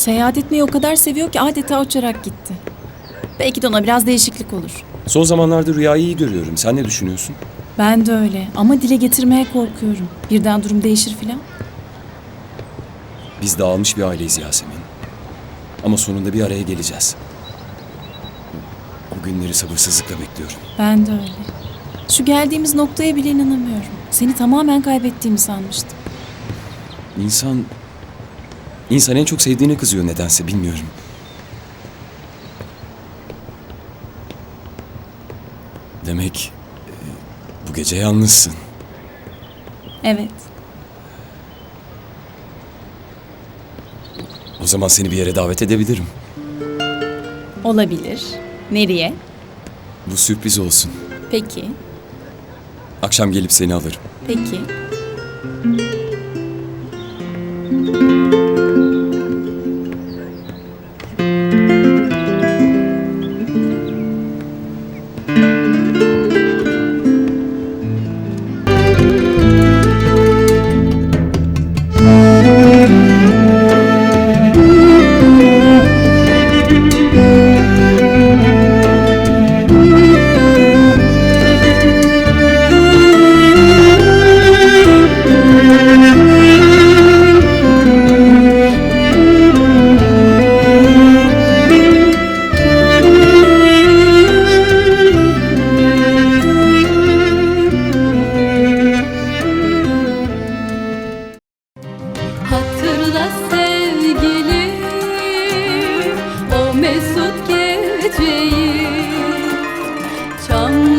Seyahat etmeyi o kadar seviyor ki adeta uçarak gitti. Belki de ona biraz değişiklik olur. Son zamanlarda rüyayı iyi görüyorum. Sen ne düşünüyorsun? Ben de öyle ama dile getirmeye korkuyorum. Birden durum değişir filan. Biz dağılmış bir aileyiz Yasemin. Ama sonunda bir araya geleceğiz. O günleri sabırsızlıkla bekliyorum. Ben de öyle. Şu geldiğimiz noktaya bile inanamıyorum. Seni tamamen kaybettiğimi sanmıştım. İnsan... İnsan en çok sevdiğine kızıyor nedense bilmiyorum. Demek e, bu gece yalnızsın. Evet. O zaman seni bir yere davet edebilirim. Olabilir. Nereye? Bu sürpriz olsun. Peki. Akşam gelip seni alırım. Peki. sevgili O mesut geceyi Çam